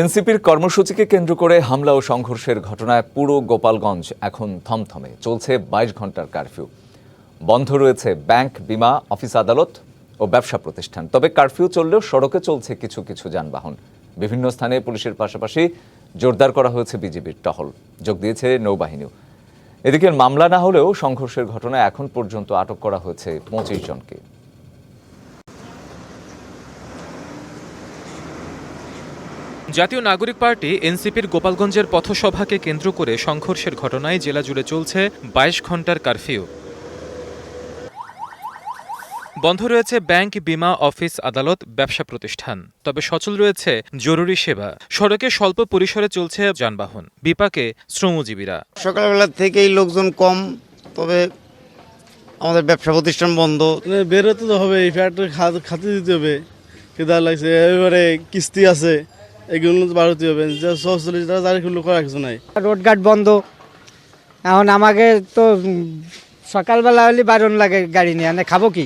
এনসিপির কর্মসূচিকে কেন্দ্র করে হামলা ও সংঘর্ষের ঘটনায় পুরো গোপালগঞ্জ এখন থমথমে। চলছে বাইশ ঘণ্টার কারফিউ। বন্ধ রয়েছে ব্যাংক, বিমা, অফিস আদালত ও ব্যবসা প্রতিষ্ঠান। তবে কারফিউ চললেও সড়কে চলছে কিছু কিছু যানবাহন। বিভিন্ন স্থানে পুলিশের পাশাপাশি জোরদার করা হয়েছে বিজিবির টহল। যোগ দিয়েছে নৌবাহিনীও। এদিকে মামলা না হলেও সংঘর্ষের ঘটনায় এখন পর্যন্ত আটক করা হয়েছে পঁচিশ জনকে। জাতীয় নাগরিক পার্টি এনসিপির গোপালগঞ্জের পথসভাকে কেন্দ্র করে সংঘর্ষের ঘটনায় জেলা জুড়ে চলছে বাইশ ঘণ্টার কারফিউ। বন্ধ রয়েছে ব্যাংক বিমা অফিস আদালত ব্যবসা প্রতিষ্ঠান। তবে সচল রয়েছে জরুরি সেবা। সড়কে স্বল্প পরিসরে চলছে যানবাহন। বিপাকে শ্রমজীবীরা। সকালবেলা থেকেই লোকজন কম তবে আমাদের ব্যবসা প্রতিষ্ঠান বন্ধ। মানে বেরোতে তো হবে এই ফ্যাক্টরি খাতে দিতে হবে। কেদার লাগছে এবারে কিস্তি আছে। এগুলো বাড়তে হবে। যে সহচল্লিশ টাকা তারিখ করা কিছু নাই। রোডঘাট বন্ধ। এখন আমাকে তো সকালবেলা হলে বারণ লাগে গাড়ি নিয়ে। মানে খাব কি?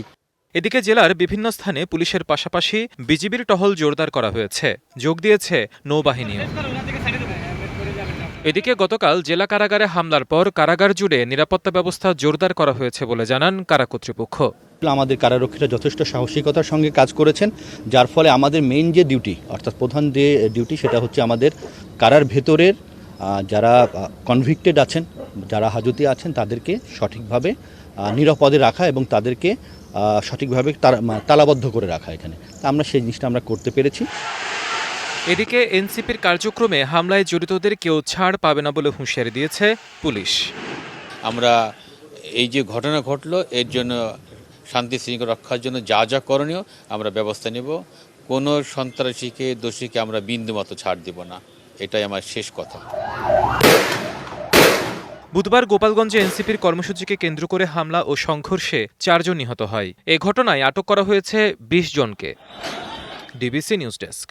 এদিকে জেলার বিভিন্ন স্থানে পুলিশের পাশাপাশি বিজিবির টহল জোরদার করা হয়েছে। যোগ দিয়েছে নৌবাহিনীও। এদিকে গতকাল জেলা কারাগারে হামলার পর কারাগার জুড়ে নিরাপত্তা ব্যবস্থা জোরদার করা হয়েছে বলে জানান কারা কর্তৃপক্ষ। আমাদের কারারক্ষীরা যথেষ্ট সাহসিকতার সঙ্গে কাজ করেছেন, যার ফলে আমাদের মেইন যে ডিউটি অর্থাৎ প্রধান যে ডিউটি সেটা হচ্ছে আমাদের কারার ভেতরের যারা কনভিক্টেড আছেন, যারা হাজতে আছেন, তাদেরকে সঠিকভাবে নিরাপদে রাখা এবং তাদেরকে সঠিকভাবে তালাবদ্ধ করে রাখা এখানে। তা আমরা সেই জিনিসটা আমরা করতে পেরেছি। এদিকে এনসিপির কার্যক্রমে হামলায় জড়িতদের কেউ ছাড় পাবে না বলে হুঁশিয়ারি দিয়েছে পুলিশ। আমরা এই যে ঘটনা ঘটলো এর জন্য শান্তি শৃঙ্খলা রক্ষার জন্য যা যা করণীয় আমরা ব্যবস্থা নেব। কোনো সন্ত্রাসীকে দোষীকে আমরা বিন্দুমাত্র ছাড় দিব না। এটাই আমার শেষ কথা। বুধবার গোপালগঞ্জে এনসিপির কর্মসূচিকে কেন্দ্র করে হামলা ও সংঘর্ষে চারজন নিহত হয়। এ ঘটনায় আটক করা হয়েছে বিশ জনকে। DBC news desk.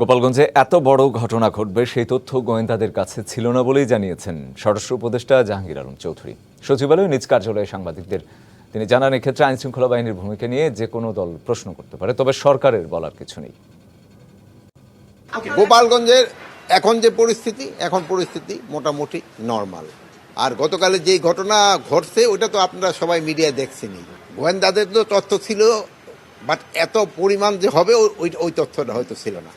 গোপালগঞ্জে এত বড় ঘটনা ঘটবে, সেই তথ্য গোয়েন্দাদের কাছে ছিল না বলেই জানিয়েছেন স্বরাষ্ট্র উপদেষ্টা জাহাঙ্গীর আলম চৌধুরী। সচিবালয়ে নিজ কার্যালয়ে সাংবাদিকদের তিনি জানান, এক্ষেত্রে আইন শৃঙ্খলা বাহিনীর ভূমিকা নিয়ে যে কোনো দল প্রশ্ন করতে পারে, তবে সরকারের বলার কিছু নেই। গোপালগঞ্জের এখন যে পরিস্থিতি, এখন পরিস্থিতি মোটামুটি নর্মাল। আর গতকালে যে ঘটনা ঘটছে ওটা তো আপনারা সবাই মিডিয়ায় দেখছেনই। গোয়েন্দাদের তো তথ্য ছিল, বাট এত পরিমাণ যে হবে, ওই ওই তথ্যটা হয়তো ছিল না।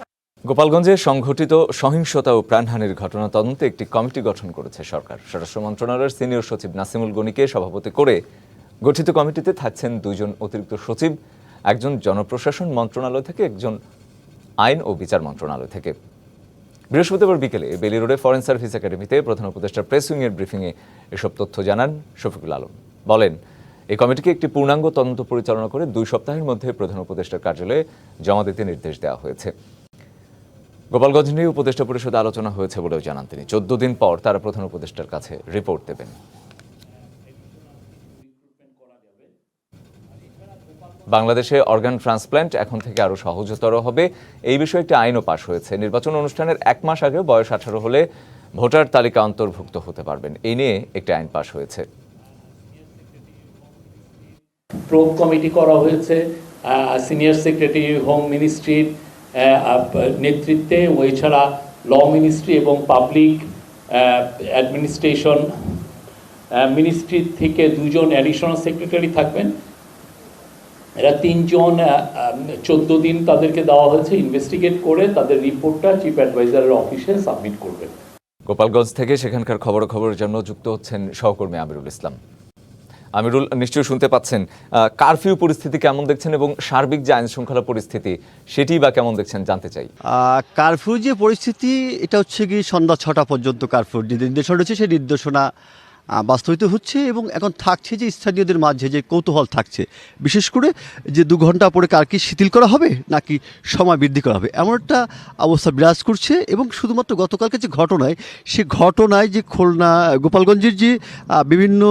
গোপালগঞ্জে সংঘটিত সহিংসতা ও প্রাণহানির ঘটনা তদন্তে একটি কমিটি গঠন করেছে সরকার। স্বরাষ্ট্র মন্ত্রণালয়ের সিনিয়র সচিব নাসিমুল গনিকে সভাপতি করে গঠিত কমিটিতে থাকছেন দুজন অতিরিক্ত সচিব, একজন জনপ্রশাসন মন্ত্রণালয় থেকে, একজন আইন ও বিচার মন্ত্রণালয় থেকে। বৃহস্পতিবার বিকেলে বেলি রোডে ফরেন সার্ভিস একাডেমিতে প্রধান উপদেষ্টা প্রেস উইংয়ের ব্রিফিংয়ে এসব তথ্য জানান শফিকুল আলম। বলেন, এই কমিটিকে একটি পূর্ণাঙ্গ তদন্ত পরিচালনা করে দুই সপ্তাহের মধ্যে প্রধান উপদেষ্টার কার্যালয়ে জমা দিতে নির্দেশ দেওয়া হয়েছে। গোপালগঞ্জ নিয়ে উপদেষ্টা পরিষদে আলোচনা হয়েছে বলেও জানান তিনি। চোদ্দ দিন পর তারা প্রধান উপদেষ্টার কাছে রিপোর্ট দেবেন। বাংলাদেশে অর্গান ট্রান্সপ্ল্যান্ট এখন থেকে আরও সহজতর হবে। এই বিষয়ে একটি আইনও পাশ হয়েছে। নির্বাচন অনুষ্ঠানের এক মাস আগে বয়স আঠারো হলে ভোটার তালিকা অন্তর্ভুক্ত হতে পারবেন। এই নিয়ে একটি আইন পাশ হয়েছে। প্রোব কমিটি করা হয়েছে সিনিয়র সেক্রেটারি, হোম মিনিস্ট্রির নেতৃত্বে এছাড়া ল মিনিস্ট্রি এবং পাবলিক অ্যাডমিনিস্ট্রেশন মিনিস্ট্রি থেকে দুজন অ্যাডিশনাল সেক্রেটারি থাকবেন। এরা তিনজন চোদ্দ দিন তাদেরকে দেওয়া হয়েছে। ইনভেস্টিগেট করে তাদের রিপোর্টটা চিফ অ্যাডভাইজারের অফিসে সাবমিট করবেন। গোপালগঞ্জ থেকে সেখানকার খবর খবরের জন্য যুক্ত হচ্ছেন সহকর্মী আমিরুল ইসলাম। আমিরুল, নিশ্চয়ই শুনতে পাচ্ছেন কারফিউ পরিস্থিতি কেমন দেখছেন এবং সার্বিক যে আইন শৃঙ্খলা পরিস্থিতি, সেটি বা কেমন দেখছেন জানতে চাই। কারফিউ যে পরিস্থিতি, এটা হচ্ছে কি সন্ধ্যা ছটা পর্যন্ত কারফিউ যে নির্দেশনা রয়েছে, সেই নির্দেশনা বাস্তবিত হচ্ছে এবং এখন থাকছে যে স্থানীয়দের মাঝে যে কৌতূহল থাকছে। বিশেষ করে যে দু ঘণ্টা পরে কার কি শিথিল করা হবে, নাকি সময় বৃদ্ধি করা হবে? এমন একটা অবস্থা বিরাজ করছে এবং শুধুমাত্র গতকালকে যে ঘটনায়, সে ঘটনায় যে খুলনা, গোপালগঞ্জের যে বিভিন্ন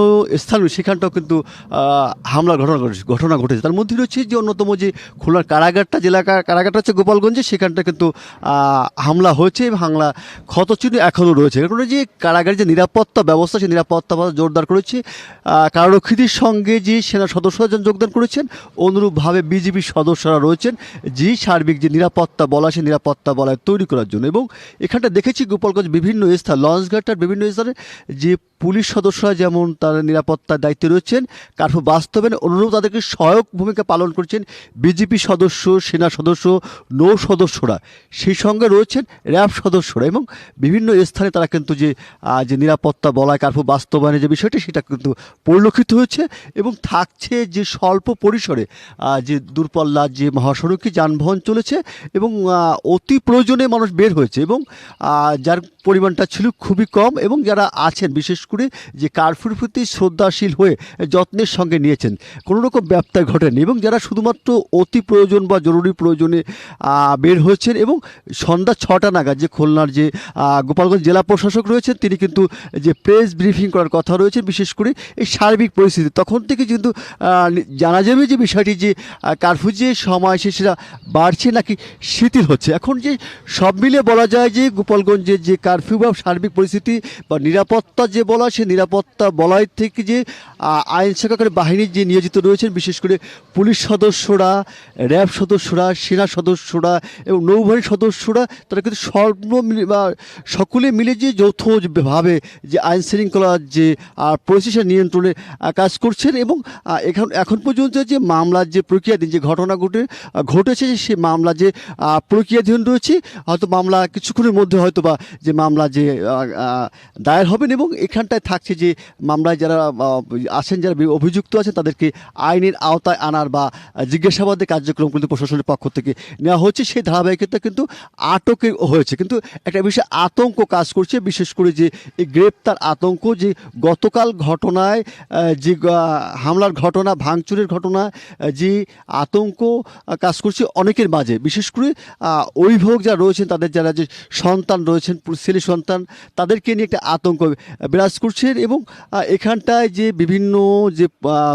স্থান সেখানটাও কিন্তু হামলার ঘটনা ঘটেছে ঘটনা ঘটেছে। তার মধ্যে রয়েছে যে অন্যতম যে খুলনার কারাগারটা, জেলা কারাগারটা হচ্ছে গোপালগঞ্জে, সেখানটা কিন্তু হামলা হয়েছে এবং হামলা ক্ষতচিহ্ন এখনও রয়েছে। কারণ যে কারাগারের যে নিরাপত্তা ব্যবস্থা, সেই নিরাপত্তা নিরাপত্তা জোরদার করেছে। কারারক্ষীদের সঙ্গে যে সেনা সদস্যরা যোগদান করেছেন, অনুরূপভাবে বিজেপি সদস্যরা রয়েছেন যে সার্বিক যে নিরাপত্তা বলা সে নিরাপত্তা বলায় তৈরি করার জন্য। এবং এখানটা দেখেছি গোপালগঞ্জ বিভিন্ন স্থান, লঞ্চঘাটার বিভিন্ন স্থানে যে পুলিশ সদস্যরা যেমন তার নিরাপত্তার দায়িত্বে রয়েছেন, কার্ফু বাস্তবায়নে অনুরূপ তাদেরকে সহায়ক ভূমিকা পালন করছেন বিজেপি সদস্য, সেনা সদস্য, নৌ সদস্যরা। সেই সঙ্গে রয়েছেন র্যাব সদস্যরা এবং বিভিন্ন স্থানে তারা কিন্তু যে যে নিরাপত্তা বলায় কার্ফু বাস্তবায়নের যে বিষয়টি, সেটা কিন্তু পরিলক্ষিত হয়েছে এবং থাকছে যে স্বল্প পরিসরে যে দূরপাল্লার যে মহাসড়কে যানবাহন চলেছে এবং অতি প্রয়োজনে মানুষ বের হয়েছে এবং যার পরিমাণটা ছিল খুবই কম এবং যারা আছেন, বিশেষ করে যে কারফিউর প্রতি শ্রদ্ধাশীল হয়ে যত্নের সঙ্গে নিয়েছেন। কোনো রকম ব্যবসায় ঘটেনি এবং যারা শুধুমাত্র অতি প্রয়োজন বা জরুরি প্রয়োজনে বের হয়েছেন এবং সন্ধ্যা ছটা নাগাদ যে খুলনার যে গোপালগঞ্জ জেলা প্রশাসক রয়েছেন, তিনি কিন্তু যে প্রেস ব্রিফিং করার কথা রয়েছে, বিশেষ করে এই সার্বিক পরিস্থিতি। তখন থেকে কিন্তু জানা যাবে যে বিষয়টি যে কারফিউ যে সময় সেটা বাড়ছে নাকি শিথিল হচ্ছে। এখন যে সব মিলিয়ে বলা যায় যে গোপালগঞ্জের যে কারফিউ বা সার্বিক পরিস্থিতি বা নিরাপত্তা যে বলা সে নিরাপত্তা বলাই থেকে যে আইন শাখাকারী বাহিনীর যে নিয়োজিত রয়েছেন, বিশেষ করে পুলিশ সদস্যরা, র্যাব সদস্যরা, সেনা সদস্যরা এবং নৌবাহিনীর সদস্যরা, তারা কিন্তু সর্ব বা সকলে মিলে যে যৌথভাবে যে আইন শৃঙ্খলার যে পরিস্থিতি নিয়ন্ত্রণে কাজ করছেন এবং এখন এখন পর্যন্ত যে মামলার যে প্রক্রিয়াধীন যে ঘটনা ঘটে ঘটেছে সে মামলা যে প্রক্রিয়াধীন রয়েছে, হয়তো মামলা কিছুক্ষণের মধ্যে হয়তো বা যে মামলা যে দায়ের হবেন এবং এখানটায় থাকছে যে মামলায় যারা আছেন, যারা অভিযুক্ত আছেন, তাদেরকে আইনের আওতায় আনার বা জিজ্ঞাসাবাদের কার্যক্রম কিন্তু প্রশাসনের পক্ষ থেকে নেওয়া হচ্ছে। সেই ধারাবাহিকতা কিন্তু আটকে হয়েছে। কিন্তু একটা বিষয় আতঙ্ক কাজ করছে, বিশেষ করে যে গ্রেপ্তার আতঙ্ক, যে গতকাল ঘটনায় যে হামলার ঘটনা, ভাঙচুরের ঘটনা যে আতঙ্ক কাজ করছে অনেকের মাঝে। বিশেষ করে অভিভাবক যারা রয়েছেন, তাদের যারা যে সন্তান রয়েছেন ছেলে সন্তান, তাদেরকে নিয়ে একটা আতঙ্ক বিরাজ করছেন এবং এখানটায় যে বিভিন্ন যে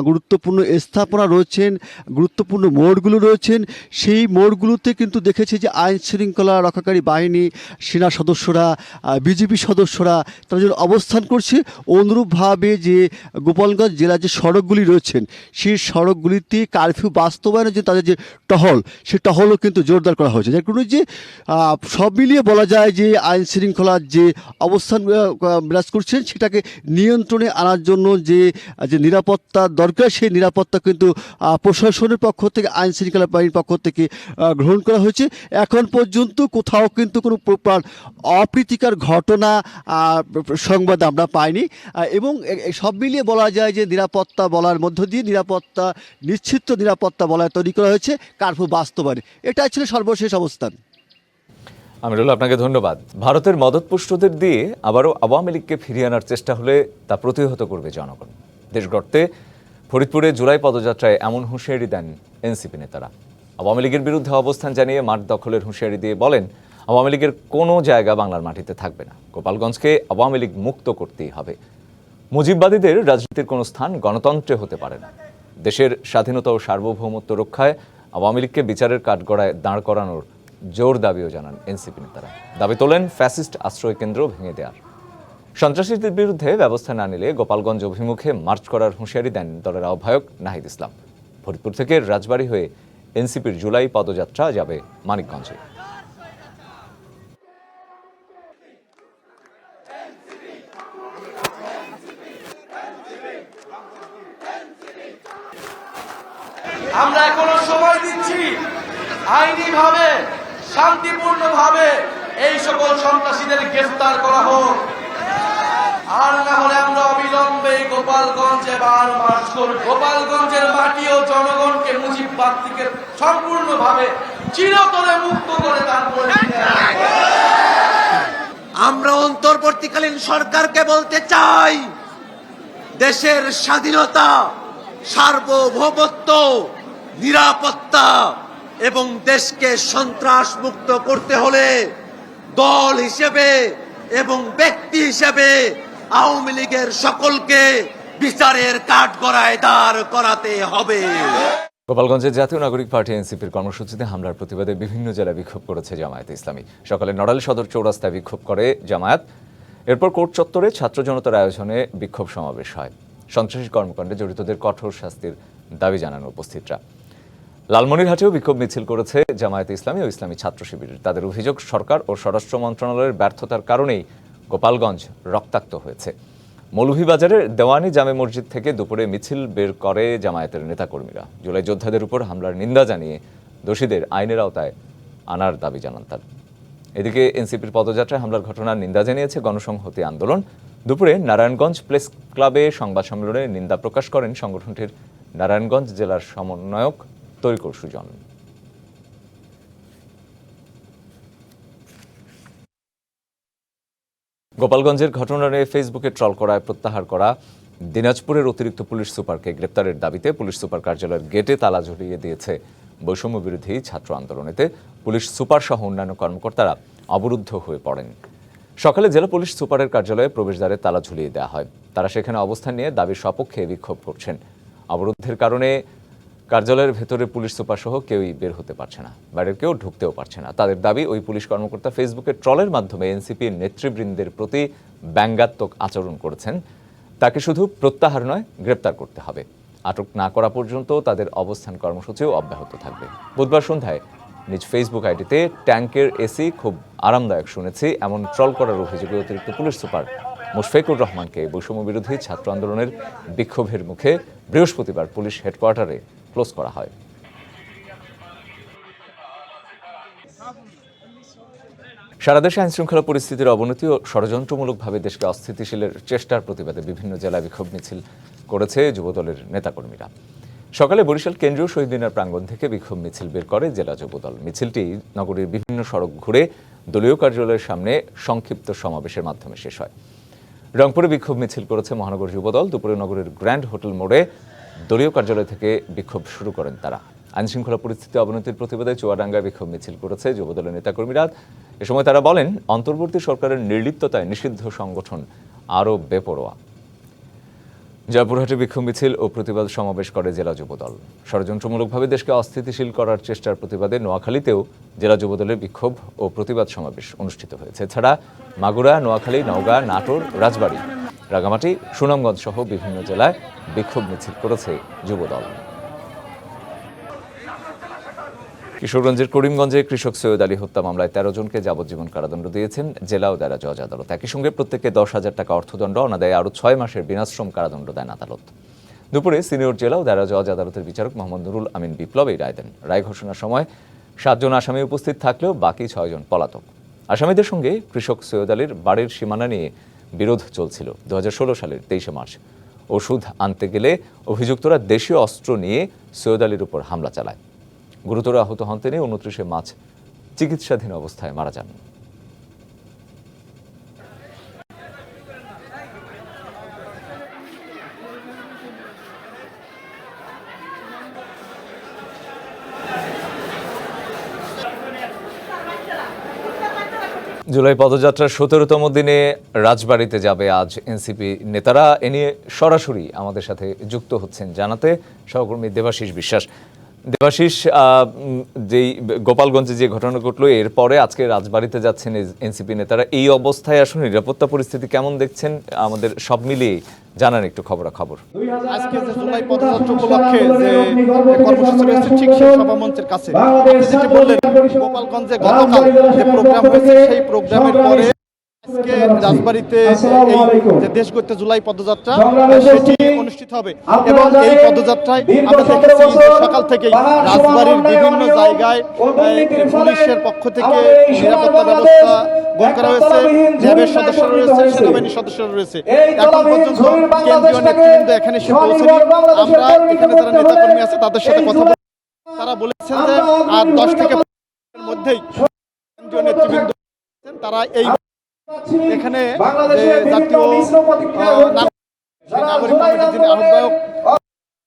গুরুত্বপূর্ণ স্থাপনা রয়েছেন, গুরুত্বপূর্ণ মোড়গুলো রয়েছেন, সেই মোড়গুলোতে কিন্তু দেখেছে যে আইন শৃঙ্খলা রক্ষাকারী বাহিনী, সেনা সদস্যরা বিজেপি সদস্যরা তারা যেন অবস্থান করছে, অনুরূপভাবে যে গোপালগঞ্জ জেলার যে সড়কগুলি রয়েছেন, সেই সড়কগুলিতে কারফিউ বাস্তবায়নের যে তাদের যে টহল, সেই টহলও কিন্তু জোরদার করা হয়েছে। যার কারণে যে সব মিলিয়ে বলা যায় যে আইন শৃঙ্খলার যে অবস্থান বিরাজ করছেন, সেটাকে নিয়ন্ত্রণে আনার জন্য যে যে নিরাপত্তা দরকার, সেই নিরাপত্তা কিন্তু প্রশাসনের পক্ষ থেকে, আইন শৃঙ্খলা বাহিনীর পক্ষ থেকে গ্রহণ করা হয়েছে। এখন পর্যন্ত কোথাও কিন্তু কোনো প্রকার অপ্রীতিকর ঘটনা সংবাদ আমরা পাইনি। এবং সব মিলিয়ে বলা যায় যে নিরাপত্তা বলার মধ্য দিয়ে নিরাপত্তা, নিশ্চিত নিরাপত্তা বলা তৈরি করা হয়েছে, কার্ফু বাস্তবায়নে। এটাই ছিল সর্বশেষ অবস্থান। আমিরুল, আপনাকে ধন্যবাদ। ভারতের মদতপুষ্টদের দিয়ে আবারও আওয়ামী লীগকে ফিরিয়ে আনার চেষ্টা হলে তা প্রতিহত করবে জনগণ। দেশ গড়তে ফরিদপুরে জুলাই পদযাত্রায় এমন হুঁশিয়ারি দেন এনসিপি নেতারা। আওয়ামী লীগের বিরুদ্ধে অবস্থান জানিয়ে মাঠ দখলের হুঁশিয়ারি দিয়ে বলেন, আওয়ামী লীগের কোনো জায়গা বাংলার মাটিতে থাকবে না। গোপালগঞ্জকে আওয়ামী লীগ মুক্ত করতেই হবে। মুজিববাদীদের রাজনীতির কোনো স্থান গণতন্ত্রে হতে পারে না। দেশের স্বাধীনতা ও সার্বভৌমত্ব রক্ষায় আওয়ামী লীগকে বিচারের কাঠগড়ায় দাঁড় করানোর জোর দাবিও জানান এনসিপি নেতারা। দাবি তোলেন, ফ্যাসিস্ট আশ্রয় কেন্দ্র ভেঙে দেওয়ার সন্ত্রাসীদের বিরুদ্ধে ব্যবস্থা না নিলে গোপালগঞ্জ অভিমুখে মার্চ করার হুঁশিয়ারি দেন দলের আহ্বায়ক নাহিদ ইসলাম। ফরিদপুর থেকে রাজবাড়ী হয়ে এনসিপির জুলাই পদযাত্রা যাবে মানিকগঞ্জে আমরা এখনও সময় দিচ্ছি আইনিভাবে শান্তিপূর্ণভাবে এই সকল সন্ত্রাসীদের গ্রেফতার করা হোক। আর না হলে আমরা অবিলম্বে গোপালগঞ্জ এবার মার্চ করব। গোপালগঞ্জের মাটি ও জনগণকে মুজিববাদ থেকে সম্পূর্ণভাবে চিরতরে মুক্ত করে তারপরে আমরা অন্তর্বর্তীকালীন সরকারকে বলতে চাই, দেশের স্বাধীনতা, সার্বভৌমত্ব, নিরাপত্তা এবং দেশকে সন্ত্রাস মুক্ত করতে হলে দল হিসেবে এবং ব্যক্তি হিসেবে আওয়ামী লীগের সকলকে বিচারের কাঠগড়ায় দাঁড় করাতে হবে। গোপালগঞ্জের জাতীয় নাগরিক পার্টি এনসিপির কর্মসূচিতে হামলার প্রতিবাদে বিভিন্ন জেলায় বিক্ষোভ করেছে জামায়াত ইসলামী। সকালে নড়াইল সদর চৌরাস্তায় বিক্ষোভ করে জামায়াত। এরপর কোর্ট চত্বরে ছাত্র জনতার আয়োজনে বিক্ষোভ সমাবেশ হয়। সন্ত্রাসী কর্মকাণ্ডে জড়িতদের কঠোর শাস্তির দাবি জানান উপস্থিতরা। লালমনিরহাটেও বিক্ষোভ মিছিল করেছে জামায়াতে ইসলামী ও ইসলামী ছাত্র শিবির। তাদের অভিযোগ, সরকার ও স্বরাষ্ট্র মন্ত্রণালয়ের ব্যর্থতার কারণেই গোপালগঞ্জ রক্তাক্ত হয়েছে। মৌলভীবাজারের দেওয়ানি জামে মসজিদ থেকে দুপুরে মিছিল বের করে জামায়াতের নেতাকর্মীরা। জুলাই যোদ্ধাদের উপর হামলার নিন্দা জানিয়ে দোষীদের আইনের আওতায় আনার দাবি জানান তার। এদিকে এনসিপির পদযাত্রায় হামলার ঘটনার নিন্দা জানিয়েছে গণসংহতি আন্দোলন। দুপুরে নারায়ণগঞ্জ প্রেস ক্লাবে সংবাদ সম্মেলনে নিন্দা প্রকাশ করেন সংগঠনটির নারায়ণগঞ্জ জেলার সমন্বয়ক তরিকুল সুজন। গোপালগঞ্জের ঘটনা নিয়ে ফেসবুকে ট্রল করায় প্রত্যাহার করা দিনাজপুরের অতিরিক্ত পুলিশ সুপারকে গ্রেপ্তারের দাবিতে পুলিশ সুপার কার্যালয়ের গেটে তালা ঝুলিয়ে দিয়েছে বৈষম্য বিরোধী ছাত্র আন্দোলনেতে পুলিশ সুপার সহ অন্যান্য কর্মকর্তারা অবরুদ্ধ হয়ে পড়েন। সকালে জেলা পুলিশ সুপারের কার্যালয়ে প্রবেশদ্বারে তালা ঝুলিয়ে দেওয়া হয়। তারা সেখানে অবস্থান নিয়ে দাবির সপক্ষে বিক্ষোভ করছেন। অবরুদ্ধের কারণে কার্যালয়ের ভেতরে পুলিশ সুপার সহ কেউই বের হতে পারছে না, বাইরের কেউ ঢুকতেও পারছে না। তাদের দাবি, ওই পুলিশ কর্মকর্তা ফেসবুকে ট্রলের মাধ্যমে এনসিপির নেতৃবৃন্দের প্রতি ব্যঙ্গাত্মক আচরণ করেছেন। তাকে শুধু প্রত্যাহার নয়, গ্রেপ্তার করতে হবে। আটক না করা পর্যন্ত তাদের অবস্থান কর্মসূচিও অব্যাহত থাকবে। বুধবার সন্ধ্যায় নিজ ফেসবুক আইডিতে ট্যাঙ্কের এসি খুব আরামদায়ক শুনেছি, এমন ট্রল করার অভিযোগে অতিরিক্ত পুলিশ সুপার মুশফিকুর রহমানকে বৈষম্য বিরোধী ছাত্র আন্দোলনের বিক্ষোভের মুখে বৃহস্পতিবার পুলিশ হেডকোয়ার্টারে ক্লোজ করা হয়। সারা দেশে আইনশৃঙ্খলা পরিস্থিতির অবনতি ও ষড়যন্ত্রমূলকভাবে দেশকে অস্থিতিশীলের চেষ্টার প্রতিবাদে বিভিন্ন জেলায় বিক্ষোভ মিছিল করেছে যুবদলের নেতাকর্মীরা। সকালে বরিশাল কেন্দ্রীয় শহীদ মিনার প্রাঙ্গণ থেকে বিক্ষোভ মিছিল বের করে জেলা যুবদল। মিছিলটি নগরীর বিভিন্ন সড়ক ঘুরে দলীয় কার্যালয়ের সামনে সংক্ষিপ্ত সমাবেশের মাধ্যমে শেষ হয়। রংপুরে বিক্ষোভ মিছিল করেছে মহানগর যুবদল। দুপুরে নগরের গ্র্যান্ড হোটেল মোড়ে দলীয় কার্যালয় থেকে বিক্ষোভ শুরু করেন তারা। আইনশৃঙ্খলা পরিস্থিতি অবনতির প্রতিবাদে চুয়াডাঙ্গায় বিক্ষোভ মিছিল করেছে যুবদলের নেতাকর্মীরা। এ সময় তারা বলেন, অন্তর্বর্তী সরকারের নির্লিপ্ততায় নিষিদ্ধ সংগঠন আরও বেপরোয়া। জয়পুরহাটে বিক্ষোভ মিছিল ও প্রতিবাদ সমাবেশ করে জেলা যুবদল। ষড়যন্ত্রমূলকভাবে দেশকে অস্থিতিশীল করার চেষ্টার প্রতিবাদে নোয়াখালীতেও জেলা যুবদলের বিক্ষোভ ও প্রতিবাদ সমাবেশ অনুষ্ঠিত হয়েছে। এছাড়া মাগুরা, নোয়াখালী, নওগাঁ, নাটোর, রাজবাড়ী রাঙামাটি, সুনামগঞ্জ সহ বিভিন্ন জেলায় বিক্ষোভ মিছিল করেছে যুবদল। কিশোরগঞ্জের করিমগঞ্জে কৃষক সৈয়দ আলী হত্যা মামলায় তেরো জনকে যাবজ্জীবন কারাদণ্ড দিয়েছেন জেলা ও দায়রা জজ আদালত। একই সঙ্গে প্রত্যেককে দশ হাজার টাকা অর্থদণ্ড, অনাদায়ে আরও ছয় মাসের বিনাশ্রম কারাদণ্ড দেন আদালত। দুপুরে সিনিয়র জেলা ও দায়রা জজ আদালতের বিচারক মোহাম্মদ নুরুল আমিন বিপ্লব এই রায় দেন। রায় ঘোষণার সময় সাতজন আসামি উপস্থিত থাকলেও বাকি ছয়জন পলাতক। আসামিদের সঙ্গে কৃষক সৈয়দ আলীর বাড়ির সীমানা নিয়ে বিরোধ চলছিল দু হাজার ষোলো সালের তেইশে মার্চ। ওষুধ আনতে গেলে অভিযুক্তরা দেশীয় অস্ত্র নিয়ে সৈয়দ আলীর উপর হামলা চালায়। গুরুতর আহত হন তিনি, উনত্রিশে মার্চ চিকিৎসাধীন অবস্থায় মারা যান। জুলাই পদযাত্রার সতেরোতম দিনে রাজবাড়িতে যাবে আজ এনসিপি নেতারা। এ নিয়ে সরাসরি আমাদের সাথে যুক্ত হচ্ছেন জানাতে সহকর্মী দেবাশিস বিশ্বাস। দেবাশিস যেই গোপালগঞ্জে যে ঘটনা ঘটলো, এরপরে আজকে রাজবাড়িতে যাচ্ছেন এনসিপি নেতারা। এই অবস্থায় আসলে নিরাপত্তা পরিস্থিতি কেমন দেখছেন? আমাদের সব মিলিয়ে জানান একটু খবরাখবর। আজকে যে জুলাই পদযাত্রা উপলক্ষে যে কর্মসূচি রয়েছে, ঠিক সেই সভা মঞ্চের কাছে। আপনি যেটি বললেন, গোপালগঞ্জে গতকাল যে প্রোগ্রাম হয়েছে, সেই প্রোগ্রামের পরে আজকে রাজবাড়িতে যে দেশ জুলাই পদযাত্রা সেটি অনুষ্ঠিত হবে। এবং এই পদযাত্রায় আমরা দেখেছি সকাল থেকেই রাজবাড়ির বিভিন্ন জায়গায় পুলিশের পক্ষ থেকে নিরাপত্তা ব্যবস্থা গ্রহণ করা হয়েছে। র্যাবের সদস্যরা রয়েছে সেনাবাহিনীর সদস্যরা রয়েছে। এখন পর্যন্ত কেন্দ্রীয় নেতৃবৃন্দ এখানে এসে পৌঁছেনি আমরা এখানে যারা নেতাকর্মী আছে তাদের সাথে কথা বলি তারা বলেছেন যে আর দশ থেকে মধ্যেই কেন্দ্রীয় নেতৃবৃন্দ তারা এই এখানে জাতীয় নাগরিক কমিটির যিনি আহ্বায়ক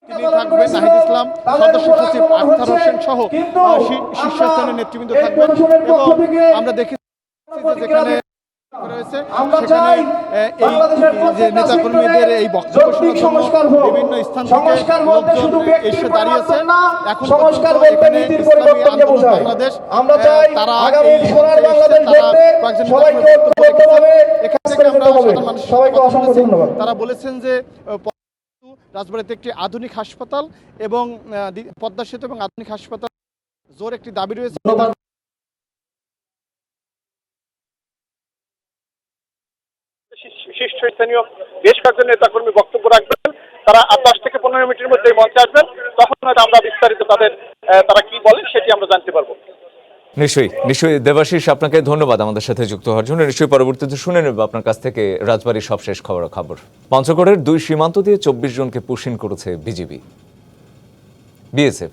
তিনি থাকবেন নাহিদ ইসলাম সদস্য সচিব আখতার হোসেন সহ শীর্ষস্থানীয় নেতৃবৃন্দ থাকবেন। এবং আমরা দেখি যেখানে রয়েছে সেখানে এই যে নেতাকর্মীদের এই বক্তব্য শোনার বিভিন্ন স্থান থেকে লোকজন এসে দাঁড়িয়েছে এখন পর্যন্ত এখানে ইসলামী আন্দোলন বাংলাদেশ আমরা আহ, চাই তারা এই সোনার মুহূর্তে বাংলাদেশ এসেছে, তারা দেখতে কয়েকজন সবাইকে নেতাকর্মীর বক্তব্য ঐক্যবদ্ধভাবে রেখেছে। এখান থেকে আমরা কাজ করে যেতে হবে। সাধারণ মানুষের সবাইকে কথা অসংখ্য বলেছি। ধন্যবাদ। তারা বলেছেন যে রাজবাড়িতে একটি আধুনিক হাসপাতাল এবং পদ্মা সেতু এবং আধুনিক হাসপাতাল জোর একটি দাবি রয়েছে শীর্ষস্থানীয় বেশ কয়েকজন নেতাকর্মী বক্তব্য রাখবেন। তারা আর দশ থেকে পনেরো মিনিটের মধ্যে মঞ্চে আসবেন। তখন হয়তো আমরা বিস্তারিত তাদের তারা কি বলেন সেটি আমরা জানতে পারব। নিশ্চয়ই নিশ্চয়ই। দেবাশিস, আপনাকে ধন্যবাদ আমাদের সাথে যুক্ত হওয়ার জন্য। নিশ্চয়ই পরবর্তীতে শুনে নেব আপনার কাছ থেকে রাজবাড়ির সবশেষ খবর খবর। পঞ্চগড়ের দুই সীমান্ত দিয়ে চব্বিশ জনকে পুশিন করেছে বিজিবি। বিএসএফ।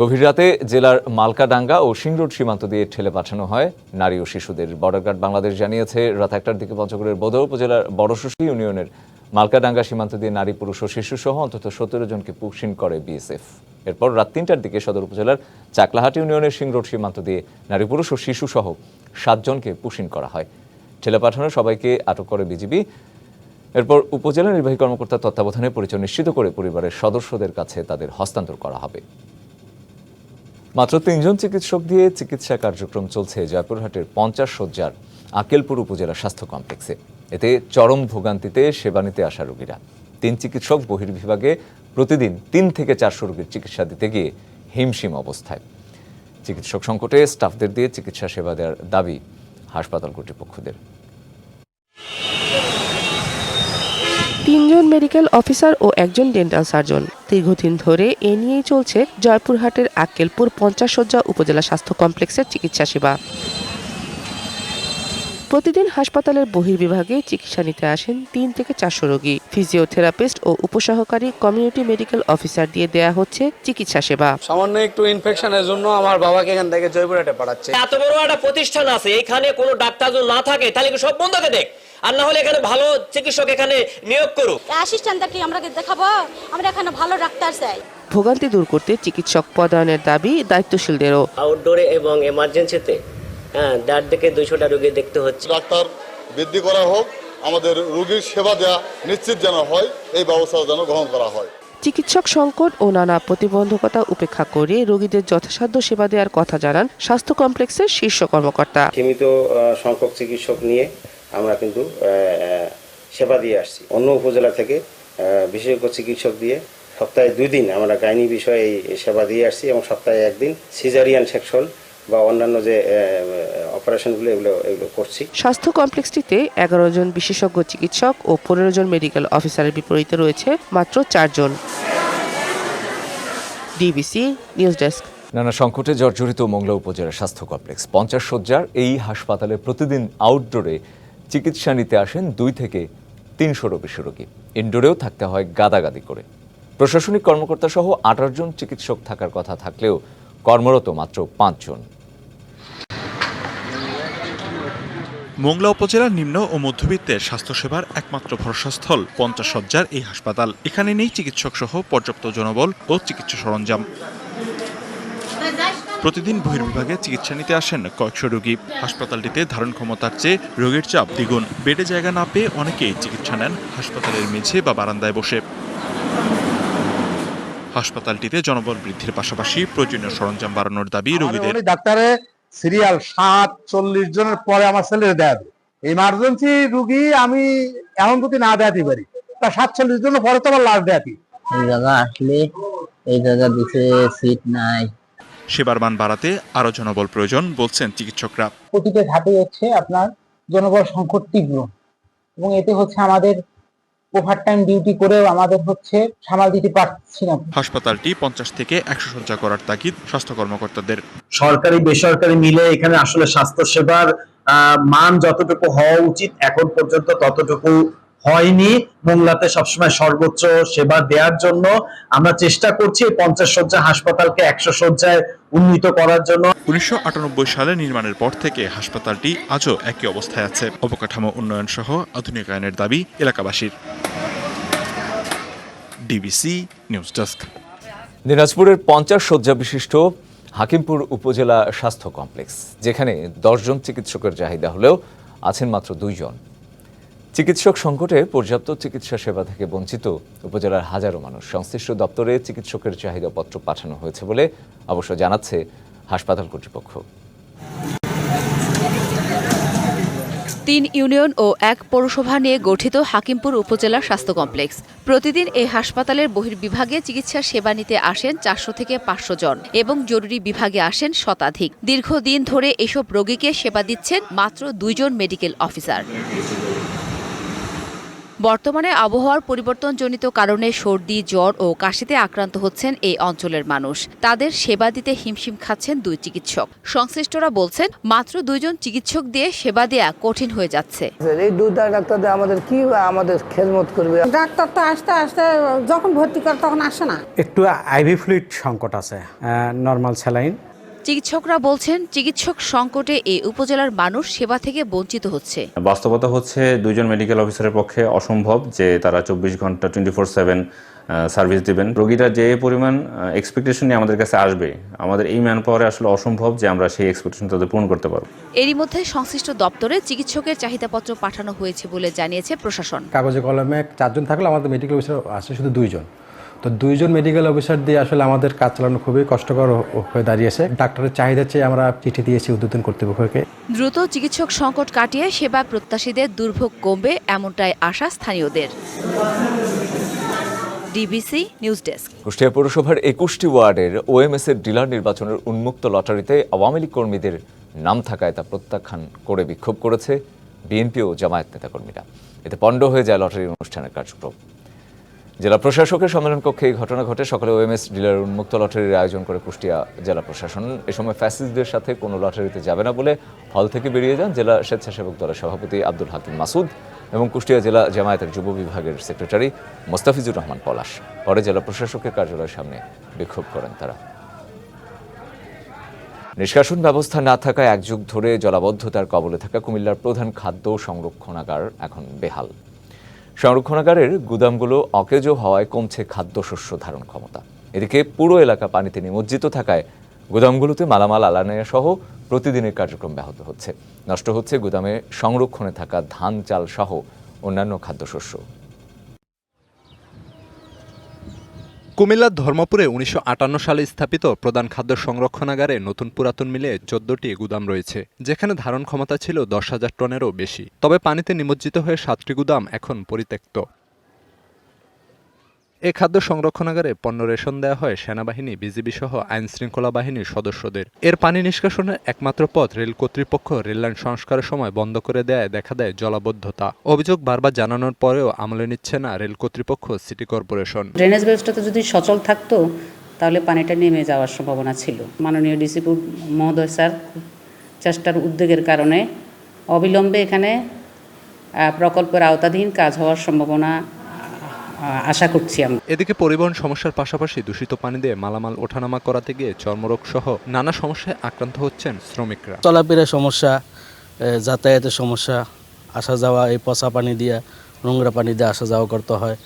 গভীর রাতে জেলার মালকাডাঙ্গা ও সিংরোড সীমান্ত দিয়ে ঠেলে পাঠানো হয় নারী ও শিশুদের। বর্ডার গার্ড বাংলাদেশ জানিয়েছে, রাত একটার দিকে পঞ্চগড়ের বোদা উপজেলার বড়শশী ইউনিয়নের মালকাডাঙ্গা সীমান্ত দিয়ে নারী, পুরুষ ও শিশু সহ অন্তত সতেরো জনকে পুশিন করে বিএসএফ এরপর রাত তিনটার দিকে সদর উপজেলার চাকলাহাট ইউনিয়নের সিংরোড সীমান্ত দিয়ে নারী, পুরুষ ও শিশু সহ সাতজনকে পুশিন করা হয়। ঠেলে পাঠানো সবাইকে আটক করে বিজিবি এরপর উপজেলা নির্বাহী কর্মকর্তার তত্ত্বাবধানে পরিচয় নিশ্চিত করে পরিবারের সদস্যদের কাছে তাদের হস্তান্তর করা হবে। মাত্র তিনজন চিকিৎসক দিয়ে চিকিৎসা কার্যক্রম চলছে জয়পুরহাটের পঞ্চাশ শয্যার আকেলপুর উপজেলা স্বাস্থ্য কমপ্লেক্সে। এতে চরম ভোগান্তিতে সেবা নিতে আসা রোগীরা। তিন চিকিৎসক বহির্বিভাগে প্রতিদিন তিন থেকে চারশো রোগীর চিকিৎসা দিতে গিয়ে হিমশিম অবস্থায়। চিকিৎসক সংকটে স্টাফদের দিয়ে চিকিৎসা সেবা দেওয়ার দাবি হাসপাতাল কর্তৃপক্ষদের। তিনজন মেডিকেল অফিসার ও একজন ডেন্টাল সার্জন। দীর্ঘদিন ধরে এ নিয়েই চলছে জয়পুরহাটের আক্কেলপুর পঞ্চাশ শয্যা উপজেলা স্বাস্থ্য কমপ্লেক্সের চিকিৎসা সেবা। প্রতিদিন হাসপাতালের বহির্বিভাগে চিকিৎসা নিতে আসেন তিন থেকে চারশো রোগী। ফিজিওথেরাপিস্ট ও উপসহকারী কমিউনিটি মেডিকেল অফিসার দিয়ে দেয়া হচ্ছে চিকিৎসা সেবা। সামান্য একটু ইনফেকশনের জন্য আমার বাবাকে এখান থেকে জয়পুরহাটে পাঠাচ্ছে। এত বড় একটা প্রতিষ্ঠান আছে এখানে কোনো ডাক্তার যদি না থাকে তাহলে সব বন্ধ করে দেখ আর না হলে এখানে ভালো চিকিৎসক এখানে নিয়োগ করুক। অ্যাসিস্ট্যান্টটা কি আমরা দেখাবো। আমরা এখানে ভালো ডাক্তার চাই। ভোগান্তি দূর করতে চিকিৎসক পদায়নের দাবি দায়িত্বশীলদেরও। আউটডোরে এবং এমার্জেন্সিতে হ্যাঁ দেড় থেকে দুইশোটা রোগী দেখতে হচ্ছে। ডাক্তার বৃদ্ধি করা হোক আমাদের রোগীর সেবা দেওয়া নিশ্চিত যেন হয় এই ব্যবস্থা যেন গ্রহণ করা হয়। চিকিৎসক সংকট ও নানা প্রতিবন্ধকতা উপেক্ষা করে রোগীদের যথাসাধ্য সেবা দেওয়ার কথা জানান স্বাস্থ্য কমপ্লেক্সের শীর্ষ কর্মকর্তা। সীমিত সংখ্যক চিকিৎসক নিয়ে আমরা কিন্তু সেবা দিয়ে আসছি। অন্য উপজেলা থেকে বিশেষজ্ঞ চিকিৎসক দিয়ে সপ্তাহে দুই দিন আমরা গাইনি বিষয়ে এই সেবা দিয়ে আসছি এবং সপ্তাহে একদিন সিজারিয়ান সেকশন বা অন্যান্য যে অপারেশনগুলো এগুলো এগুলো করছি। স্বাস্থ্য কমপ্লেক্সটিতে এগারো জন বিশেষজ্ঞ চিকিৎসক ও পনেরো জন মেডিকেল অফিসারের বিপরীতে রয়েছে মাত্র চারজন ডিবিসি নিউজ ডেস্ক। নানা সংকটে জর্জরিত মোংলা উপজেলা স্বাস্থ্য কমপ্লেক্স পঞ্চাশ শয্যার এই হাসপাতালে প্রতিদিন আউটডোরে চিকিৎসা নিতে আসেন দুই থেকে তিনশোরও বেশি রোগী। ইনডোরেও থাকতে হয় গাদাগাদি করে। প্রশাসনিক কর্মকর্তা সহ আঠারো জন চিকিৎসক থাকার কথা থাকলেও কর্মরত মাত্র পাঁচজন মোংলা উপজেলার নিম্ন ও মধ্যবিত্তের স্বাস্থ্যসেবার একমাত্র ভরসাস্থল পঞ্চাশ শয্যার এই হাসপাতাল। এখানে নেই চিকিৎসক সহ পর্যাপ্ত জনবল ও চিকিৎসা সরঞ্জাম। প্রতিদিন বহির্বিভাগে চিকিৎসা নিতে আসেন কয়েকশো রোগী। হাসপাতালটিতে ধারণ ক্ষমতার চেয়ে রোগীর চাপ দ্বিগুণ। বেডে জায়গা না পেয়ে অনেকেই চিকিৎসা নেন হাসপাতালের মেঝে বা বারান্দায় বসে। হাসপাতালটিতে জনবল বৃদ্ধির পাশাপাশি প্রয়োজনীয় সরঞ্জাম বাড়ানোর দাবি রোগীদের। ডাক্তারে সিরিয়াল সাত চল্লিশ জনের পরে আমার ছেলের দেয়া ইমার্জেন্সি রুগী আমি এখন যদি না দেয়াতে পারি। তা সাতচল্লিশ জনের পরে তো আমার লাশ দেয়াতি। এই জায়গা আসলে এই জায়গা দিছে সিট নাই। সেবার মান বাড়াতে আরও জনবল প্রয়োজন বলছেন চিকিৎসকরা। প্রতিটা ধাপে হচ্ছে আপনার জনবল সংকট তীব্র এবং এতে হচ্ছে আমাদের ওভার টাইম ডিউটি করেও আমাদের হচ্ছে সামাল দিতে পারছি না। হাসপাতালটি পঞ্চাশ থেকে একশো শয্যা করার তাগিদ স্বাস্থ্য কর্মকর্তাদের। সরকারি বেসরকারি মিলে এখানে আসলে স্বাস্থ্য সেবার মান যতটুকু হওয়া উচিত এখন পর্যন্ত ততটুকু হয়নি। মোংলাতে সবসময় সর্বোচ্চ সেবা দেওয়ার জন্য আমরা চেষ্টা করছি পঞ্চাশ শয্যা হাসপাতালকে একশো শয্যায় উন্নীত করার জন্য। উনিশশো সালে নির্মাণের পর থেকে হাসপাতালটি আজও একই অবস্থায় আছে। অবকাঠামো উন্নয়ন সহ আধুনিকায়নের দাবি এলাকাবাসীর। DBC news desk. দিনাজপুরের পঞ্চাশ শয্যা বিশিষ্ট হাকিমপুর উপজেলা স্বাস্থ্য কমপ্লেক্স যেখানে দশজন চিকিৎসকের চাহিদা হলেও আছেন মাত্র দুইজন চিকিৎসক সংকটে পর্যাপ্ত চিকিৎসা সেবা থেকে বঞ্চিত। উপজেলার হাজারো মানুষ সংশ্লিষ্ট দপ্তরে চিকিৎসকের চাহিদাপত্র পাঠানো হয়েছে বলে অবশ্য জানাচ্ছে হাসপাতাল কর্তৃপক্ষ। তিন ইউনিয়ন ও এক পৌরসভা নিয়ে গঠিত হাকিমপুর উপজেলা স্বাস্থ্য কমপ্লেক্স। প্রতিদিন এই হাসপাতালের বহির্বিভাগে চিকিৎসা সেবা নিতে আসেন চারশো থেকে পাঁচশো জন এবং জরুরি বিভাগে আসেন শতাধিক। দীর্ঘদিন ধরে এসব রোগীকে সেবা দিচ্ছেন মাত্র দুইজন মেডিকেল অফিসার। বর্তমানে আবহাওয়ার পরিবর্তনজনিত কারণে সর্দি জ্বর ও কাশিতে আক্রান্ত হচ্ছেন এই অঞ্চলের মানুষ। তাদের সেবা দিতে হিমশিম খাচ্ছেন দুই চিকিৎসক। সংশ্লিষ্টরা বলছেন মাত্র দুইজন চিকিৎসক দিয়ে সেবা দেয়া কঠিন হয়ে যাচ্ছে। এই দুইটা ডাক্তার দিয়ে আমাদের কি আমাদের খেদমত করবে? ডাক্তার তো আসতে আসতে যখন ভর্তি করে তখন আসে না। একটু আইভি ফ্লুইড সংকট আছে নর্মাল স্যালাইন চিকিৎসকরা বলছেন চিকিৎসক সংকটে এই উপজেলার মানুষ সেবা থেকে বঞ্চিত হচ্ছে। বাস্তবতা হচ্ছে দুইজন মেডিকেল অফিসারের পক্ষে অসম্ভব যে তারা চব্বিশ ঘণ্টা টোয়েন্টি ফোর সেভেন সার্ভিস দিবেন। রোগীরা যে পরিমাণ এক্সপেকটেশন নিয়ে আমাদের কাছে আসবে আমাদের এই ম্যান পাওয়ারে আসলে অসম্ভব যে আমরা সেই এক্সপেকটেশন তাদের পূরণ করতে পারব। এরই মধ্যে সংশ্লিষ্ট দপ্তরে চিকিৎসকের চাহিদাপত্র পাঠানো হয়েছে বলে জানিয়েছে প্রশাসন। কাগজে কলমে চারজন থাকলে আমাদের মেডিকেল অফিসার আছে শুধু দুইজন। তো দুইজন মেডিকেল অফিসার দিয়ে আসলে আমাদের কাজ চালানো খুবই কষ্টকর হয়ে দাঁড়িয়েছে। ডাক্তারের চাহিদা চেয়ে আমরা চিঠি দিয়েছি উদ্বোধন কর্তৃপক্ষকে। দ্রুত চিকিৎসক সংকট কাটিয়ে সেবা প্রত্যাশীদের দুর্ভোগ কমবে এমনটাই আশা স্থানীয়দের। ডিবিসি নিউজ ডেস্ক কুষ্টিয়া পৌরসভার একুশটি ওয়ার্ডের ওএমএস এর ডিলার নির্বাচনের উন্মুক্ত লটারিতে আওয়ামী লীগ কর্মীদের নাম থাকায় তা প্রত্যাখ্যান করে বিক্ষোভ করেছে বিএনপি ও জামায়াত নেতাকর্মীরা। এতে পণ্ড হয়ে যায় লটারি অনুষ্ঠানের কার্যক্রম। জেলা প্রশাসকের সম্মেলন কক্ষে এই ঘটনা ঘটে। সকালে ওএমএস ডিলার উন্মুক্ত লটারির আয়োজন করে কুষ্টিয়া জেলা প্রশাসন। এ সময় ফ্যাসিস্টদের সাথে কোনো লটারিতে যাবে না বলে হল থেকে বেরিয়ে যান জেলা স্বেচ্ছাসেবক দলের সভাপতি আব্দুল হাকিম মাসুদ এবং কুষ্টিয়া জেলা জামায়াতের যুব বিভাগের সেক্রেটারি মোস্তাফিজুর রহমান পলাশ। পরে জেলা প্রশাসকের কার্যালয়ের সামনে বিক্ষোভ করেন তারা। নিষ্কাশন ব্যবস্থা না থাকায় এক যুগ ধরে জলাবদ্ধতার কবলে থাকা কুমিল্লার প্রধান খাদ্য সংরক্ষণাগার এখন বেহাল। সংরক্ষণাগারের গুদামগুলো অকেজো হওয়ায় কমছে খাদ্যশস্য ধারণ ক্ষমতা। এদিকে পুরো এলাকা পানিতে নিমজ্জিত থাকায় গুদামগুলোতে মালামাল আলানায়া সহ প্রতিদিনের কার্যক্রম ব্যাহত হচ্ছে। নষ্ট হচ্ছে গুদামে সংরক্ষণে থাকা ধান, চাল সহ অন্যান্য খাদ্যশস্য। কুমিল্লার ধর্মপুরে উনিশশো আটান্ন সালে স্থাপিত প্রধান খাদ্য সংরক্ষণাগারে নতুন পুরাতন মিলে চোদ্দটি গুদাম রয়েছে, যেখানে ধারণ ক্ষমতা ছিল দশ হাজার টনেরও বেশি। তবে পানিতে নিমজ্জিত হয়ে সাতটি গুদাম এখন পরিত্যক্ত। এ খাদ্য সংরক্ষণাগারে পণ্য রেশন দেওয়া হয় সেনাবাহিনী, বিজিবি সহ আইন শৃঙ্খলা বাহিনীর সদস্যদের। এর পানি নিষ্কাশনের একমাত্র পথ রেল কর্তৃপক্ষ রেললাইন সংস্কারের সময় বন্ধ করে দেয়, দেখা দেয় জলাবদ্ধতা। অভিযোগ বারবার জানানোর পরেও আমলে নিচ্ছে না রেল কর্তৃপক্ষ, সিটি কর্পোরেশন। ড্রেনেজ ব্যবস্থাটা যদি সচল থাকতো, তাহলে পানিটা নেমে যাওয়ার সম্ভাবনা ছিল। মাননীয় ডিসিপি মহোদয় স্যার, চেষ্টার উদ্যোগের কারণে অবিলম্বে এখানে প্রকল্পের আওতাধীন কাজ হওয়ার সম্ভাবনা আশা করছি আমরা। এদিকে পরিবহন সমস্যার পাশাপাশি দূষিত পানি দিয়ে মালামাল ওঠানামা করাতে গিয়ে চর্মরোগ সহ নানা সমস্যায় আক্রান্ত হচ্ছেন শ্রমিকরা। চলাফেরার সমস্যা যাতায়াতের সমস্যা আসা যাওয়া এই পচা পানি দিয়ে নোংরা পানি দিয়ে আসা যাওয়া করতে হয়।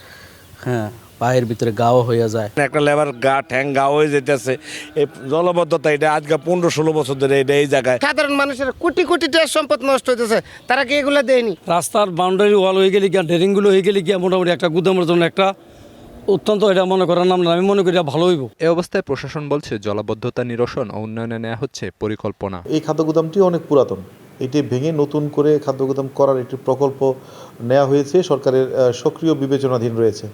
হ্যাঁ পায়ের ভিতরে গাও হয়ে যায়। একটা লেবার গা ঠ্যাং গা হয়ে যেতেছে এই জলবদ্ধতা এটা আজকে পনেরো ষোলো বছর ধরে এটা এই জায়গায়। সাধারণ মানুষের কোটি কোটি টাকার সম্পদ নষ্ট হইতেছে। তারা কি এগুলো দেয়নি? রাস্তার বাউন্ডারি ওয়াল হয়ে গেলে গিয়া ড্রেনিংগুলো হয়ে গেলে গিয়া মোটামুটি একটা গুদামের জন্য একটা অত্যন্ত এটা মনে করার নাম না আমি মনে করি এটা ভালো হইব। এ অবস্থায় প্রশাসন বলছে জলাবদ্ধতা নিরসন ও উন্নয়নে নেওয়া হচ্ছে পরিকল্পনা। এই খাদ্য গুদামটি অনেক পুরাতন। এটি ভেঙে নতুন করে খাদ্য গুদাম করার একটি প্রকল্প নেওয়া হয়েছে। সরকারের সক্রিয় বিবেচনাধীন রয়েছে।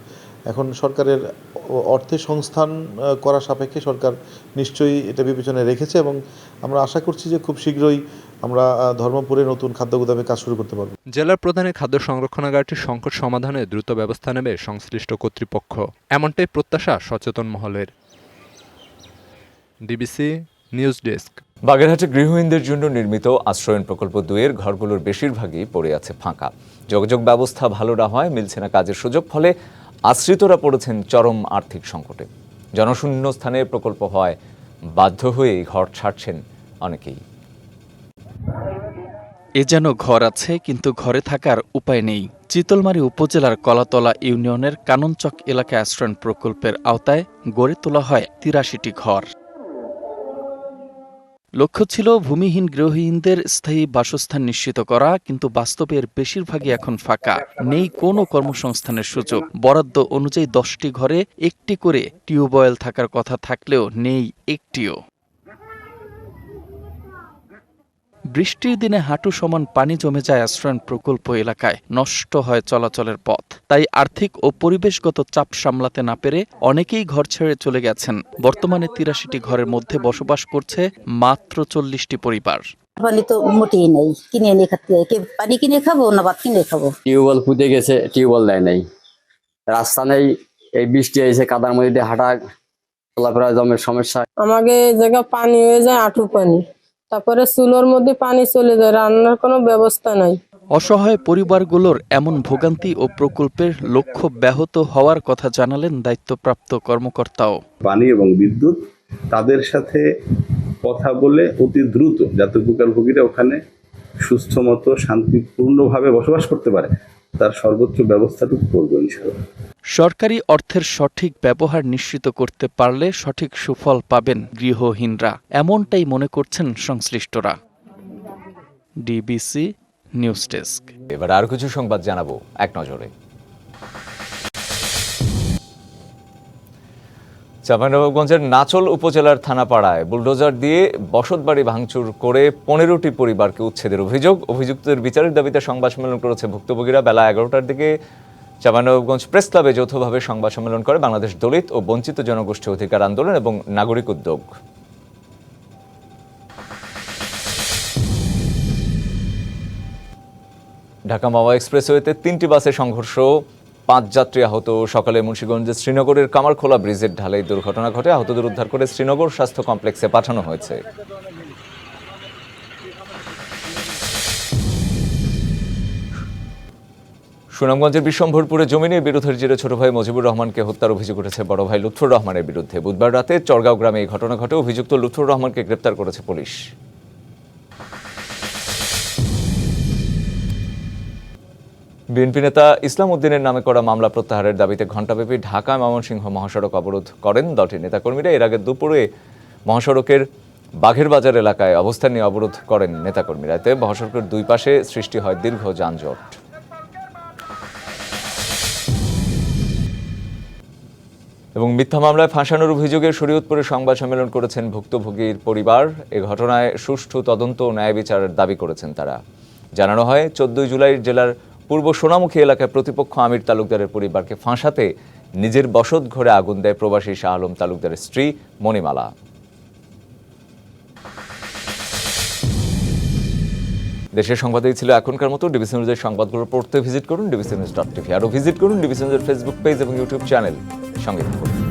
এখন সরকারের অ- অর্থের সংস্থান করা সাপেক্ষে সরকার নিশ্চয়ই এটা বিবেচনায় রেখেছে এবং আমরা আশা করছি যে খুব শীঘ্রই আমরা ধর্মপুরে নতুন খাদ্য গুদামে কাজ শুরু করতে পারব। জেলার প্রধানের খাদ্য সংরক্ষণাগারটির সংকট সমাধানে দ্রুত ব্যবস্থা নেবে সংশ্লিষ্ট কর্তৃপক্ষ। এমনটাই প্রত্যাশা সচেতন মহলের। ডিবিসি নিউজ ডেস্ক বাগেরহাটে গৃহহীনদের জন্য নির্মিত আশ্রয়ন প্রকল্প দুয়ের ঘরগুলোর বেশিরভাগই পড়ে আছে ফাঁকা। যোগাযোগ ব্যবস্থা ভালো না হয় মিলছে না কাজের সুযোগ ফলে আশ্রিতরা পড়েছেন চরম আর্থিক সংকটে। জনশূন্য স্থানে প্রকল্প হয় বাধ্য হয়ে ঘর ছাড়ছেন অনেকেই। এ যেন ঘর আছে, কিন্তু ঘরে থাকার উপায় নেই। চিতলমারি উপজেলার কলাতলা ইউনিয়নের কাননচক এলাকায় আশ্রয়ণ প্রকল্পের আওতায় গড়ে তোলা হয় তিরাশিটি ঘর। লক্ষ্য ছিল ভূমিহীন গৃহহীনদের স্থায়ী বাসস্থান নিশ্চিত করা, কিন্তু বাস্তবে এর বেশিরভাগই এখন ফাঁকা। নেই কোনো কর্মসংস্থানের সুযোগ। বরাদ্দ অনুযায়ী দশটি ঘরে একটি করে টিউবওয়েল থাকার কথা থাকলেও নেই একটিও। বৃষ্টির দিনে হাঁটু সমান পানি জমে যায় আশ্রয়ণ প্রকল্প এলাকায়। নষ্ট হয় চলাচলের পথ। তাই আর্থিক ও পরিবেশগত চাপ সামলাতে না পেরে অনেকেই ঘর ছেড়ে চলে গেছেন। বর্তমানে তিরাশিটি ঘরের মধ্যে বসবাস করছে মাত্র চল্লিশটি পরিবার। পানি তো মোটেই নেই। কিনে এনে খাতে পানি কিনে খাব না ভাত কিনে খাব? টিউবওয়েল পুঁতে গেছে টিউবওয়েল দেয় নাই। রাস্তা নেই এই বৃষ্টি এসে কাদার মধ্যে হাঁটা চলাফেরা জমের সমস্যা। আমাকে জায়গা পানি হয়ে যায় আঁটু পানি। তারপরে চুলোর মধ্যে পানি চলে যায় রান্নার কোনো ব্যবস্থা নাই। অসহায় পরিবারগুলোর এমন ভোগান্তি ও প্রকল্পের লক্ষ্য ব্যাহত হওয়ার কথা জানালেন দায়িত্বপ্রাপ্ত কর্মকর্তাও। পানি এবং বিদ্যুৎ তাদের সাথে কথা বলে অতি দ্রুত যাতে ভোগীরা ওখানে সুস্থ মতো শান্তিপূর্ণভাবে বসবাস করতে পারে তার সর্বোচ্চ ব্যবস্থাটুকু করব ইনশাআল্লাহ সরকারি অর্থের সঠিক ব্যবহার নিশ্চিত করতে পারলে সঠিক সুফল পাবেন গৃহহীনরা। এমনটাই মনে করছেন সংশ্লিষ্টরা। DBC news desk. এবার আর কিছু সংবাদ জানাব এক নজরে। চাঁপাইনবাবগঞ্জের নাচল উপজেলার থানাপাড়ায় বুলডোজার দিয়ে বসতবাড়ি ভাঙচুর করে পনেরোটি পরিবারকে উচ্ছেদের অভিযোগ। অভিযুক্তদের বিচারের দাবিতে সংবাদ সম্মেলন করেছে ভুক্তভোগীরা। বেলা এগারোটার দিকে চাঁপাইনবাবগঞ্জ প্রেস ক্লাবে যৌথভাবে সংবাদ সম্মেলন করে বাংলাদেশ দলিত ও বঞ্চিত জনগোষ্ঠী অধিকার আন্দোলন এবং নাগরিক উদ্যোগ। ঢাকা মাওয়া এক্সপ্রেসওয়েতে তিনটি বাসে সংঘর্ষ পাঁচ যাত্রী আহত সকালে মুন্সিগঞ্জের শ্রীনগরের কামারখোলা ব্রিজের ঢালাই দুর্ঘটনা ঘটে। আহতদের উদ্ধার করে শ্রীনগর স্বাস্থ্য কমপ্লেক্সে পাঠানো হয়েছে। সুনামগঞ্জের বিশ্বম্ভরপুরে জমি নিয়ে বিরোধের জেরে ছোট ভাই মজিবুর রহমানকে হত্যার অভিযোগ উঠেছে বড় ভাই লুৎফুর রহমানের বিরুদ্ধে। বুধবার রাতে চরগাঁও গ্রামে এই ঘটনা ঘটে। অভিযুক্ত লুৎফুর রহমানকে গ্রেপ্তার করেছে পুলিশ। বিএনপি নেতা ইসলাম উদ্দিনের নামে করা মামলা প্রত্যাহারের দাবিতে ঘণ্টাব্যাপী ঢাকা ময়মনসিংহ মহাসড়ক অবরোধ করেন দলটির নেতাকর্মীরা। এর আগে দুপুরে মহাসড়কের বাঘের বাজার এলাকায় অবস্থান নিয়ে অবরোধ করেন নেতাকর্মীরা। এতে মহাসড়কের দুই পাশে সৃষ্টি হয় দীর্ঘ যানজট। এবং মিথ্যা মামলায় ফাঁসানোর অভিযোগে শরীয়তপুরে সংবাদ সম্মেলন করেছেন ভুক্তভোগীর পরিবার। এ ঘটনায় সুষ্ঠু তদন্ত ও ন্যায় বিচারের দাবি করেছেন তারা। জানানো হয়, চোদ্দই জুলাই জেলার পূর্ব সোনামুখী এলাকায় প্রতিপক্ষ আমির তালুকদারের পরিবারকে ফাঁসাতে নিজের বসত ঘরে আগুন দেয় প্রবাসী শাহ আলম তালুকদারের স্ত্রী মণিমালা। দেশের সংবাদ এই ছিল এখনকার মতো। ডিবিসি নিউজের সংবাদগুলো পড়তে ভিজিট করুন, ডিবিসি নিউজ ডট টিভি। আরও ভিজিট করুন ডিবিসি নিউজের ফেসবুক পেজ এবং ইউটিউব চ্যানেল সঙ্গে থাকুন।